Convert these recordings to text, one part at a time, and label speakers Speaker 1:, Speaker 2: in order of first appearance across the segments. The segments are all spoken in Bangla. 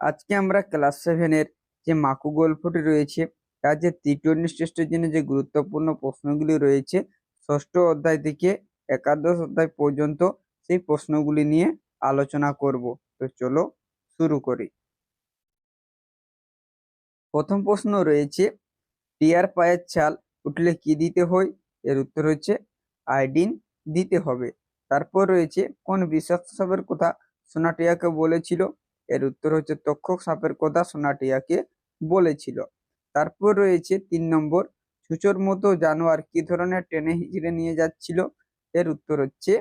Speaker 1: আজকে আমরা ক্লাস সেভেনের যে মাকু গল্পটি রয়েছে, তার যে তৃতীয় টেস্টের জন্য যে গুরুত্বপূর্ণ প্রশ্নগুলি রয়েছে, ষষ্ঠ অধ্যায় থেকে একাদশ অধ্যায় পর্যন্ত সেই প্রশ্নগুলি নিয়ে আলোচনা করব। তো চলো শুরু করি। প্রথম প্রশ্ন রয়েছে, টিয়ার পায়ের ছাল উঠলে কি দিতে হয়? এর উত্তর হচ্ছে, আয়োডিন দিতে হবে। তারপর রয়েছে, কোন সাপের কথা সোনাটিয়াকে বলেছিল? এর উত্তর হচ্ছে তক্ষক সাপের কথা সোনাটিয়াকে বলেছিল। তারপর রয়েছে তিন নম্বর ছুঁচোর মতো জানোয়ার কি ধরনের টেনে হিচড়ে নিয়ে যাচ্ছিল? এর উত্তর হচ্ছে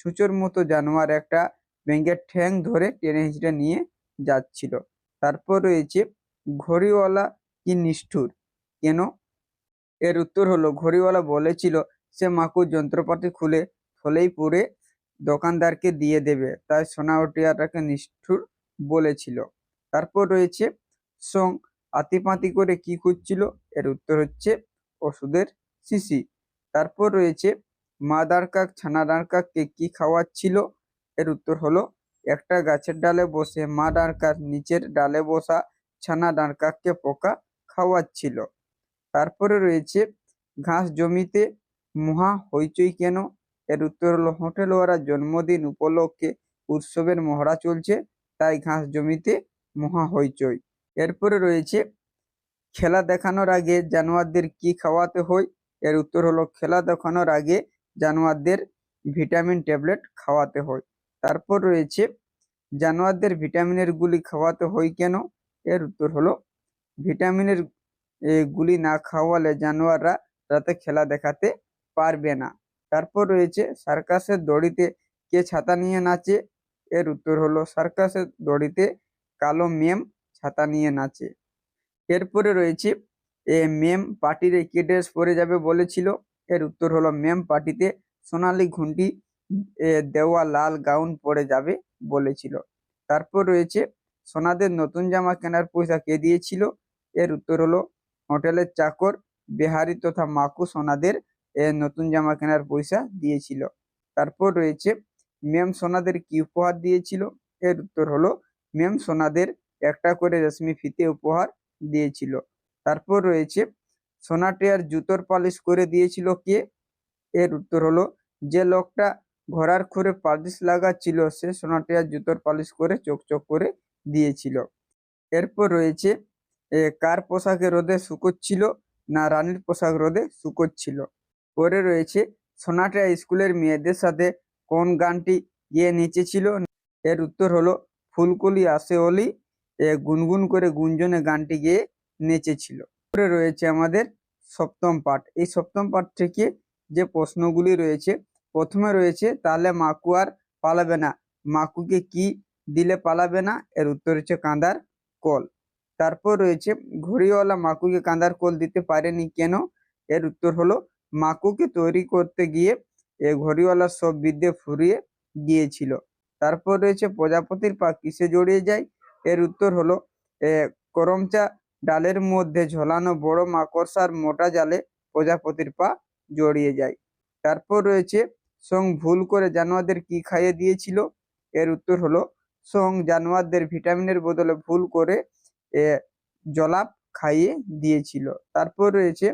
Speaker 1: ছুঁচোর মতো জানোয়ার একটা ব্যাঙের ঠ্যাং ধরে টেনে হিচড়ে নিয়ে যাচ্ছিল। তারপর রয়েছে, ঘড়িওয়ালা কি নিষ্ঠুর? কেন? এর উত্তর হলো, ঘড়িওয়ালা বলেছিল, সে মাকুর যন্ত্রপাতি খুলে থলেই পরে দোকানদারকে দিয়ে দেবে, তাই সোনাউটিয়াটাকে নিষ্ঠুর বলেছিল। তারপর রয়েছে সং আতিপাতি করে কি খুঁজছিল? এর উত্তর হচ্ছে ওষুধের শিশি। তারপর রয়েছে মাদার কাক ছানাদার কাককে কি খাওয়াচ্ছিল? এর উত্তর হলো একটা গাছের ডালে বসে মা কাক নিচের ডালে বসা ছানা কাককে পোকা খাওয়াচ্ছিল। তারপরে রয়েছে ঘাস জমিতে মহা হইচই কেন? এর উত্তর হলো হোটেলওয়ারা জন্মদিন উপলক্ষে উৎসবের মহড়া চলছে। তাই ঘাস জমিতে মহা হইচই। এরপরে রয়েছে, খেলা দেখানোর আগে জানোয়ারদের কি খাওয়াতে হয়? এর উত্তর হলো, খেলা দেখানোর আগে জানোয়ারদের ভিটামিন ট্যাবলেট খাওয়াতে হয়। তারপর রয়েছে, জানোয়ারদের ভিটামিনের গুলি খাওয়াতে হয় কেন? এর উত্তর হলো, ভিটামিনের গুলি না খাওয়ালে জানোয়াররা রাতে খেলা দেখাতে পারবে না। তারপর রয়েছে, সার্কাসের দড়িতে কে ছাতা নিয়ে নাচে? এর উত্তর হলো, সার্কাসের দড়িতে কালো মেম ছাতা নিয়ে নাচে। এরপরে রয়েছে, এ মেম পার্টিতে কে ড্রেস পরে যাবে বলেছিল। এর উত্তর হলো, মেম পার্টিতে সোনালী ঘুঁটি দেওয়া লাল গাউন পরে যাবে বলেছিল। তারপর রয়েছে, সোনাদের নতুন জামা কেনার পয়সা কে দিয়েছিল? এর উত্তর হলো, হোটেলের চাকর, বিহারি তথা মাকু সোনাদের নতুন জামা কেনার পয়সা দিয়েছিল। তারপর রয়েছে মেম সোনাদের কি উপহার দিয়েছিল? এর উত্তর হলো মেম সোনাদের একটা করে রেশমি ফিতে উপহার দিয়েছিল। তারপর রয়েছে, সোনাটিয়ার জুতোর পালিশ করে দিয়েছিল কে? এর উত্তর হলো, যে লোকটা ঘোড়ার খুরে পালিশ লাগাচ্ছিল, সে সোনাটিয়ার জুতোর পালিশ করে চকচক করে দিয়েছিল। এরপর রয়েছে কার পোশাকে রোদে শুকোচ্ছিল না রানীর পোশাক রোদে শুকোচ্ছিল? পরে রয়েছে, সোনাটিয়া স্কুলের মেয়েদের সাথে কোন গানটি গিয়ে নেচেছিল এর উত্তর হলো ফুলকলি আসে অলি এ, গুনগুন করে গুঞ্জনে গানটি গেয়ে নেচেছিল পরে রয়েছে আমাদের সপ্তম পাঠ। এই সপ্তম পাঠ থেকে যে প্রশ্নগুলি রয়েছে প্রথমে রয়েছে তাহলে মাকু আর পালাবে না। মাকুকে কি দিলে পালাবে না? এর উত্তর হচ্ছে কাঁদার কল। তারপর রয়েছে ঘড়িওয়ালা মাকুকে কাঁদার কল দিতে পারেনি কেন? এর উত্তর হলো মাকুকে তৈরি করতে গিয়ে এ ঘড়িওয়ালা সব বিদ্যে ফুরিয়ে গিয়েছিল। তারপর রয়েছে প্রজাপতির পা কিসে জড়িয়ে যায়? এর উত্তর হলো, এ করমচা ডালের মধ্যে ঝোলানো বড় মাকড়সার মোটা জালে প্রজাপতির পা জড়িয়ে যায়। তারপর রয়েছে, সং ভুল করে জানোয়ারদের কি খাইয়ে দিয়েছিল? এর উত্তর হলো, সং জানোয়ারদের ভিটামিনের বদলে ভুল করে এ জলাপ খাইয়ে দিয়েছিল। তারপর রয়েছে,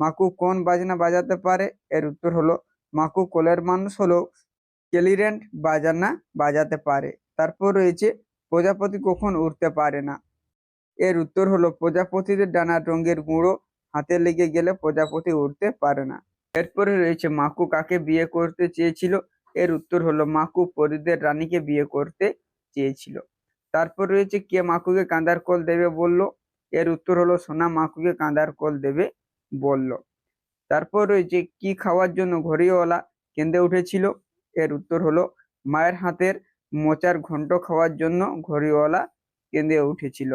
Speaker 1: মাকু কোন বাজনা বাজাতে পারে? এর উত্তর হলো মাকু কোলের মানুষ হলো কেলিরেন্ট বাজানা বাজাতে পারে। তারপর রয়েছে, প্রজাপতি কখন উঠতে পারে না? এর উত্তর হলো প্রজাপতিদের ডানার রঙের গুঁড়ো হাতে লেগে গেলে প্রজাপতি উঠতে পারে না। এরপরে রয়েছে, মাকু কাকে বিয়ে করতে চেয়েছিল? এর উত্তর হলো, মাকু পরিদের রানীকে বিয়ে করতে চেয়েছিল। তারপর রয়েছে, কে মাকুকে কাঁদার কল দেবে বলল? এর উত্তর হলো, সোনা মাকুকে কাঁদার কল দেবে বলল। তারপর রয়েছে কি খাওয়ার জন্য ঘড়িওয়ালা কেঁদে উঠেছিল? এর উত্তর হলো, মায়ের হাতের মোচার ঘন্ট খাওয়ার জন্য ঘড়িওয়ালা কেঁদে উঠেছিল।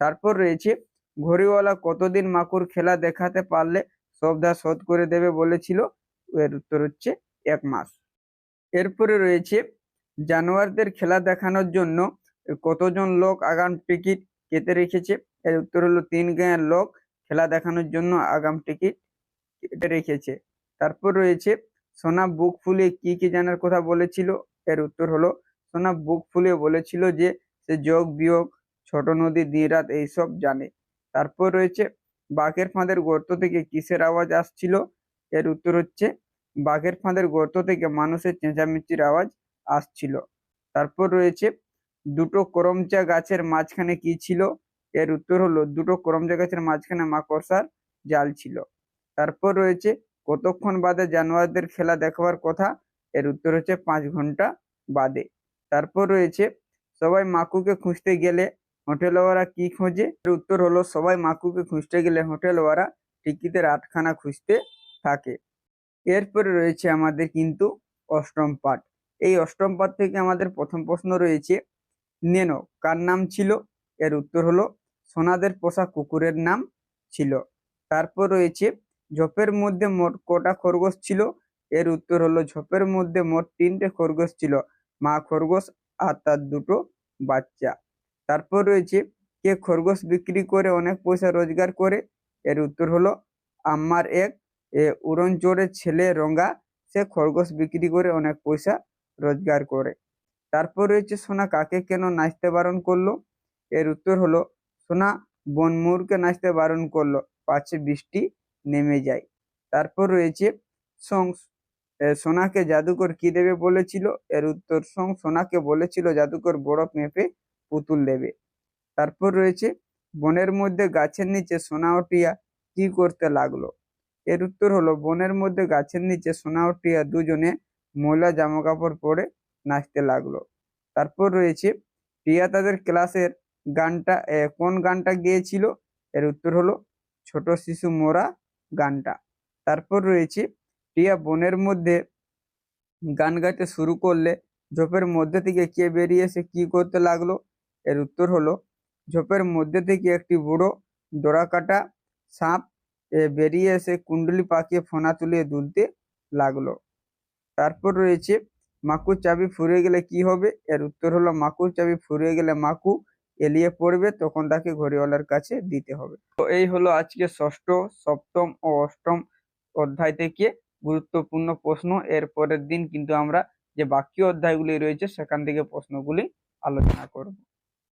Speaker 1: তারপর রয়েছে, ঘড়িওয়ালা কতদিন মাকুর খেলা দেখাতে পারলে সবদা শোধ করে দেবে বলেছিল? এর উত্তর হচ্ছে, এক মাস। এরপরে রয়েছে, জানোয়ারদের খেলা দেখানোর জন্য কতজন লোক আগাম টিকিট কেটে রেখেছে? এর উত্তর হলো, তিন গাঁয়ের লোক খেলা দেখানোর জন্য আগাম টিকিট কেটে রেখেছে। তারপর রয়েছে, সোনা বুক ফুলিয়ে কি কি জানার কথা বলেছিল? এর উত্তর হলো, সোনা বুক ফুলিয়ে বলেছিল যে, সে যোগ, বিয়োগ, ছোট নদী দিনরাত এইসব জানে। তারপর রয়েছে, বাঘের ফাঁদের গর্ত থেকে কিসের আওয়াজ আসছিল? এর উত্তর হচ্ছে, বাঘের ফাঁদের গর্ত থেকে মানুষের চেঁচামেচির আওয়াজ আসছিল। তারপর রয়েছে, দুটো করমচা গাছের মাঝখানে কি ছিল? এর উত্তর হলো, দুটো করমচা গাছের মাঝখানে মাকড়সার জাল ছিল। তারপর রয়েছে, কতক্ষণ বাদে জানোয়ারদের খেলা দেখবার কথা? এর উত্তর হচ্ছে পাঁচ ঘণ্টা বাদে। তারপর রয়েছে, সবাই মাকুকে খুঁজতে গেলে হোটেলওয়ালা কি খোঁজে? এর উত্তর হলো, সবাই মাকুকে খুঁজতে গেলে হোটেলওয়ালা টিকিটের আটখানা খুঁজতে থাকে। এরপরে রয়েছে আমাদের কিন্তু অষ্টম পাঠ। এই অষ্টম পাঠ থেকে আমাদের প্রথম প্রশ্ন রয়েছে, নেনো, কার নাম ছিল? এর উত্তর হলো, সোনাদের পোষা কুকুরের নাম ছিল। তারপর রয়েছে ঝোপের মধ্যে মোট কটা খরগোশ ছিল? এর উত্তর হলো ঝোপের মধ্যে মোট তিনটে খরগোশ ছিল। মা খরগোশ আর তার দুটো বাচ্চা। তারপর রয়েছে, কে খরগোশ বিক্রি করে অনেক পয়সা রোজগার করে? এর উত্তর হলো আমার এক। উড়নচোরের ছেলে রঙ্গা, সে খরগোশ বিক্রি করে অনেক পয়সা রোজগার করে। তারপর রয়েছে, সোনা কাকে কেন নাচতে বারণ করল? এর উত্তর হলো, সোনা বনমুরকে নাচতে বারণ করল। পাছে বৃষ্টি নেমে যায়। তারপর রয়েছে সং সোনাকে জাদুকর কি দেবে বলেছিল? এর উত্তর সং সোনাকে বলেছিল জাদুকর বড় পেঁপে পুতুল দেবে। তারপর রয়েছে বনের মধ্যে গাছের নিচে সোনা টিয়া কি করতে লাগল? এর উত্তর হলো বনের মধ্যে গাছের নিচে সোনা টিয়া দুজনে ময়লা জামা কাপড় পরে নাচতে লাগল। তারপর রয়েছে টিয়া তাদের ক্লাসের গানটা কোন গানটা গেয়েছিল? এর উত্তর হলো ছোট শিশু মোরা গানটা। তারপর রয়েছে, টিয়া বনের মধ্যে গান গাইতে শুরু করলে ঝোপের মধ্যে থেকে কে বেরিয়ে এসে কি করতে লাগল? এর উত্তর হলো, ঝোপের মধ্যে থেকে একটি বুড়ো ডোরাকাটা সাপ বেরিয়ে এসে কুণ্ডলি পাকিয়ে ফোনা তুলে দুলতে লাগল। তারপর রয়েছে, মাকুর চাবি ফুরিয়ে গেলে কি হবে? এর উত্তর হলো, মাকুর চাবি ফুরিয়ে গেলে মাকু এলিয়ে পড়বে, তখন তাকে ঘড়িওয়ালার কাছে দিতে হবে। তো এই হলো আজকে ষষ্ঠ, সপ্তম ও অষ্টম অধ্যায় থেকে গুরুত্বপূর্ণ প্রশ্ন। এর পরের দিন কিন্তু আমরা যে বাকি অধ্যায়গুলি রয়েছে, সেখান থেকে প্রশ্নগুলি আলোচনা করব।